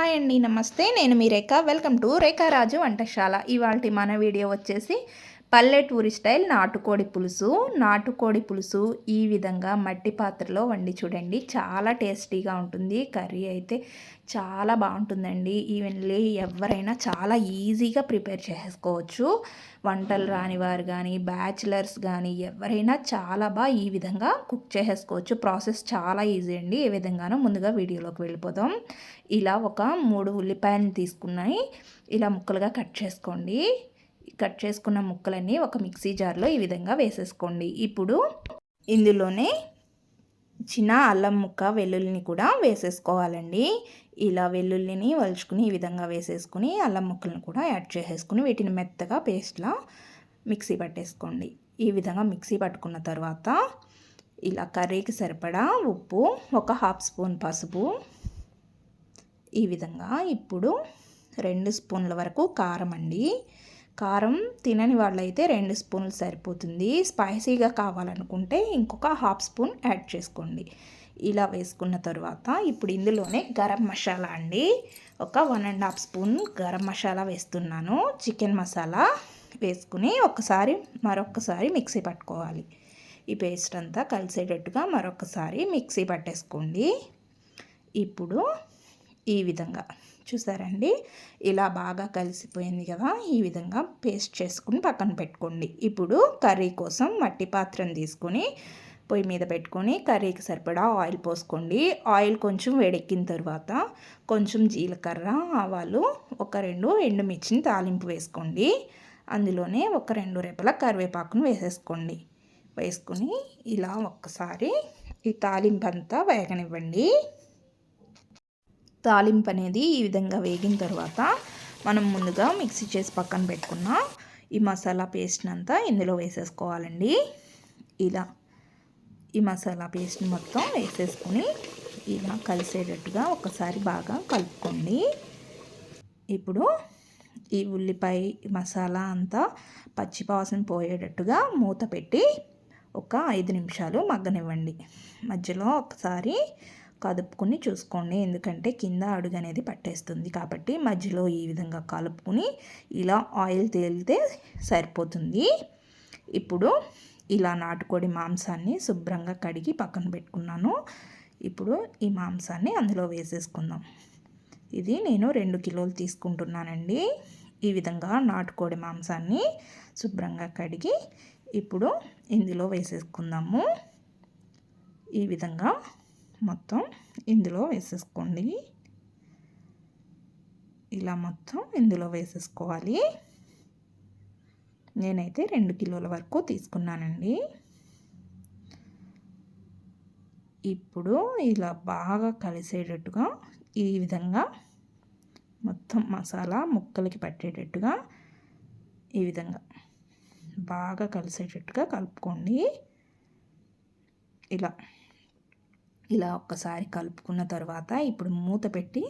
Hi అండి నమస్తే. నేను మీ రేఖ. Welcome to రేఖారాజు వంటశాల. ఇవాళ మన వీడియో వచ్చేసి పల్లెటూరి స్టైల్ నాటుకోడి పులుసు. నాటుకోడి పులుసు ఈ విధంగా మట్టి పాత్రలో వండి చూడండి. చాలా టేస్టీగా ఉంటుంది. కర్రీ అయితే చాలా బాగుంటుందండి. ఈవెన్లీ ఎవరైనా చాలా ఈజీగా ప్రిపేర్ చేసుకోవచ్చు. వంటలు రాని వారు కానీ బ్యాచిలర్స్ కానీ ఎవరైనా చాలా బాగా ఈ విధంగా కుక్ చేసుకోవచ్చు. ప్రాసెస్ చాలా ఈజీ అండి. ఏ విధంగానో ముందుగా వీడియోలోకి వెళ్ళిపోదాం. ఇలా ఒక మూడు ఉల్లిపాయలు తీసుకున్నాయి. ఇలా ముక్కలుగా కట్ చేసుకోండి. కట్ చేసుకున్న ముక్కలన్నీ ఒక మిక్సీ జార్లో ఈ విధంగా వేసేసుకోండి. ఇప్పుడు ఇందులోనే చిన్న అల్లం ముక్క వెల్లుల్లిని కూడా వేసేసుకోవాలండి. ఇలా వెల్లుల్లిని వలుచుకుని ఈ విధంగా వేసేసుకుని అల్లం ముక్కలను కూడా యాడ్ చేసేసుకుని వీటిని మెత్తగా పేస్ట్లా మిక్సీ పట్టేసుకోండి. ఈ విధంగా మిక్సీ పట్టుకున్న తర్వాత ఇలా కర్రీకి సరిపడా ఉప్పు ఒక హాఫ్ స్పూన్ పసుపు ఈ విధంగా ఇప్పుడు రెండు స్పూన్ల వరకు కారం అండి. కారం తినని వాళ్ళైతే రెండు స్పూన్లు సరిపోతుంది. స్పైసీగా కావాలనుకుంటే ఇంకొక హాఫ్ స్పూన్ యాడ్ చేసుకోండి. ఇలా వేసుకున్న తర్వాత ఇప్పుడు ఇందులోనే గరం మసాలా అండి. ఒక one and half spoon garam masala వేస్తున్నాను. చికెన్ మసాలా వేసుకుని ఒకసారి మరొకసారి మిక్సీ పట్టుకోవాలి. ఈ పేస్ట్ అంతా కలిసేటట్టుగా మరొకసారి మిక్సీ పట్టేసుకోండి. ఇప్పుడు ఈ విధంగా చూసారండి? ఇలా బాగా కలిసిపోయింది కదా ఈ విధంగా పేస్ట్ చేసుకుని పక్కన పెట్టుకోండి. ఇప్పుడు కర్రీ కోసం మట్టి పాత్రను తీసుకొని పొయ్యి మీద పెట్టుకొని కర్రీకి సరిపడా ఆయిల్ పోసుకోండి. ఆయిల్ కొంచెం వేడెక్కిన తర్వాత కొంచెం జీలకర్ర ఆవాలు ఒక రెండు ఎండుమిర్చిని తాలింపు వేసుకోండి. అందులోనే ఒక రెండు రేపల కరివేపాకును వేసేసుకోండి. వేసుకొని ఇలా ఒక్కసారి ఈ తాలింపు అంతా వేగనివ్వండి. తాలింపు అనేది ఈ విధంగా వేగిన తర్వాత మనం ముందుగా మిక్సీ చేసి పక్కన పెట్టుకున్న. ఈ మసాలా పేస్ట్ని అంతా ఇందులో వేసేసుకోవాలండి. ఇలా ఈ మసాలా పేస్ట్ని మొత్తం వేసేసుకొని ఇలా కలిసేటట్టుగా ఒకసారి బాగా కలుపుకోండి. ఇప్పుడు ఈ ఉల్లిపాయ మసాలా అంతా పచ్చిపాసన పోయేటట్టుగా మూత పెట్టి ఒక ఐదు నిమిషాలు మగ్గనివ్వండి. మధ్యలో ఒకసారి కదుపుకుని చూసుకోండి. ఎందుకంటే కింద అడుగు అనేది పట్టేస్తుంది కాబట్టి మధ్యలో ఈ విధంగా కలుపుకుని ఇలా ఆయిల్ తేలితే సరిపోతుంది. ఇప్పుడు ఇలా నాటుకోడి మాంసాన్ని శుభ్రంగా కడిగి పక్కన పెట్టుకున్నాను. ఇప్పుడు ఈ మాంసాన్ని అందులో వేసేసుకుందాం. ఇది నేను రెండు కిలోలు తీసుకుంటున్నానండి. ఈ విధంగా నాటుకోడి మాంసాన్ని శుభ్రంగా కడిగి ఇప్పుడు ఇందులో వేసేసుకుందాము. ఈ విధంగా మొత్తం ఇందులో వేసేసుకోండి. ఇలా మొత్తం ఇందులో వేసేసుకోవాలి. నేనైతే రెండు కిలోల వరకు తీసుకున్నానండి. ఇప్పుడు ఇలా బాగా కలిసేటట్టుగా ఈ విధంగా మొత్తం మసాలా ముక్కలకి పట్టేటట్టుగా ఈ విధంగా బాగా కలిసేటట్టుగా కలుపుకోండి. ఇలా ఇలా ఒక్కసారి కలుపుకున్న తర్వాత ఇప్పుడు మూత పెట్టి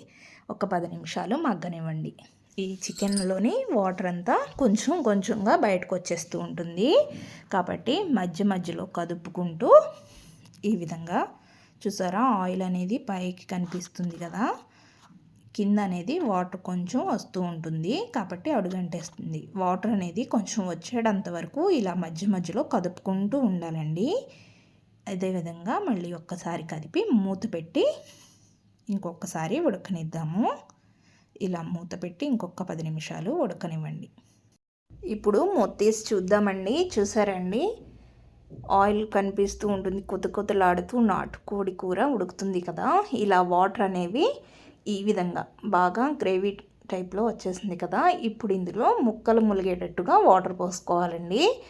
ఒక పది నిమిషాలు మగ్గనివ్వండి. ఈ చికెన్లోని వాటర్ అంతా కొంచెం కొంచెంగా బయటకు వచ్చేస్తూ ఉంటుంది. కాబట్టి మధ్య మధ్యలో కదుపుకుంటూ ఈ విధంగా చూసారా ఆయిల్ అనేది పైకి కనిపిస్తుంది కదా. కింద అనేది వాటర్ కొంచెం వస్తూ ఉంటుంది. కాబట్టి అడుగంటేస్తుంది. వాటర్ అనేది కొంచెం వచ్చేటంత వరకు ఇలా మధ్య మధ్యలో కదుపుకుంటూ ఉండాలండి. అదేవిధంగా మళ్ళీ ఒక్కసారి కదిపి మూత పెట్టి ఇంకొకసారి ఉడకనిద్దాము. ఇలా మూత పెట్టి ఇంకొక పది నిమిషాలు ఉడకనివ్వండి. ఇప్పుడు మూత తీసి చూద్దామండి. చూసారండి? ఆయిల్ కనిపిస్తూ ఉంటుంది. కొత్త కొత్తలాడుతూ నాటుకోడి కూర ఉడుకుతుంది కదా? ఇలా వాటర్ అనేవి ఈ విధంగా బాగా గ్రేవీ టైప్లో వచ్చేసింది కదా? ఇప్పుడు ఇందులో ముక్కలు ములిగేటట్టుగా వాటర్ పోసుకోవాలండి.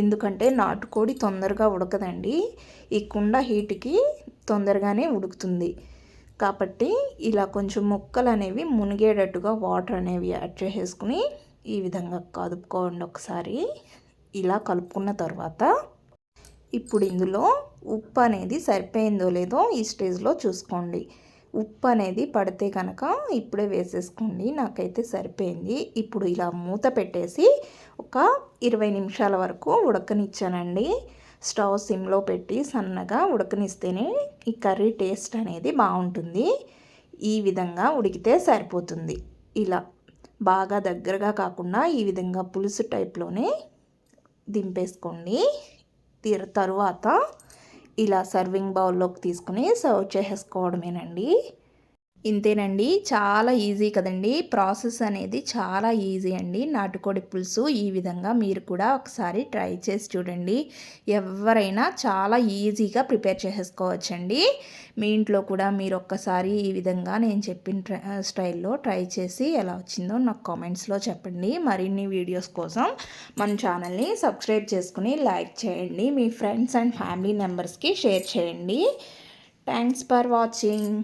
ఎందుకంటే నాటుకోడి తొందరగా ఉడకదండి. ఈ కుండ హీట్కి తొందరగానే ఉడుకుతుంది. కాబట్టి ఇలా కొంచెం ముక్కలు అనేవి మునిగేటట్టుగా వాటర్ అనేవి యాడ్ చేసేసుకుని ఈ విధంగా కలుపుకోండి ఒకసారి. ఇలా కలుపుకున్న తర్వాత ఇప్పుడు ఇందులో ఉప్పు అనేది సరిపోయిందో లేదో ఈ స్టేజ్లో చూసుకోండి. ఉప్పు అనేది పడితే కనుక ఇప్పుడే వేసేసుకోండి. నాకైతే సరిపోయింది. ఇప్పుడు ఇలా మూత పెట్టేసి ఒక ఇరవై నిమిషాల వరకు ఉడకనిచ్చానండి. స్టవ్ సిమ్లో పెట్టి సన్నగా ఉడకనిస్తేనే ఈ కర్రీ టేస్ట్ అనేది బాగుంటుంది. ఈ విధంగా ఉడికితే సరిపోతుంది. ఇలా బాగా దగ్గరగా కాకుండా ఈ విధంగా పులుసు టైప్లోనే దింపేసుకోండి. తీర తరువాత ఇలా సర్వింగ్ బౌల్లోకి తీసుకుని సర్వ్ చేసేసుకోవడమేనండి. ఇంతేనండి. చాలా ఈజీ కదండి. ప్రాసెస్ అనేది చాలా ఈజీ అండి. నాటుకోడి పులుసు ఈ విధంగా మీరు కూడా ఒకసారి ట్రై చేసి చూడండి. ఎవరైనా చాలా ఈజీగా ప్రిపేర్ చేసేసుకోవచ్చండి. మీ ఇంట్లో కూడా మీరు ఒక్కసారి ఈ విధంగా నేను చెప్పిన స్టైల్లో ట్రై చేసి ఎలా వచ్చిందో నాకు కామెంట్స్లో చెప్పండి. మరిన్ని వీడియోస్ కోసం మన ఛానల్ని సబ్స్క్రైబ్ చేసుకుని లైక్ చేయండి. మీ ఫ్రెండ్స్ అండ్ ఫ్యామిలీ మెంబర్స్కి షేర్ చేయండి. Thanks for watching.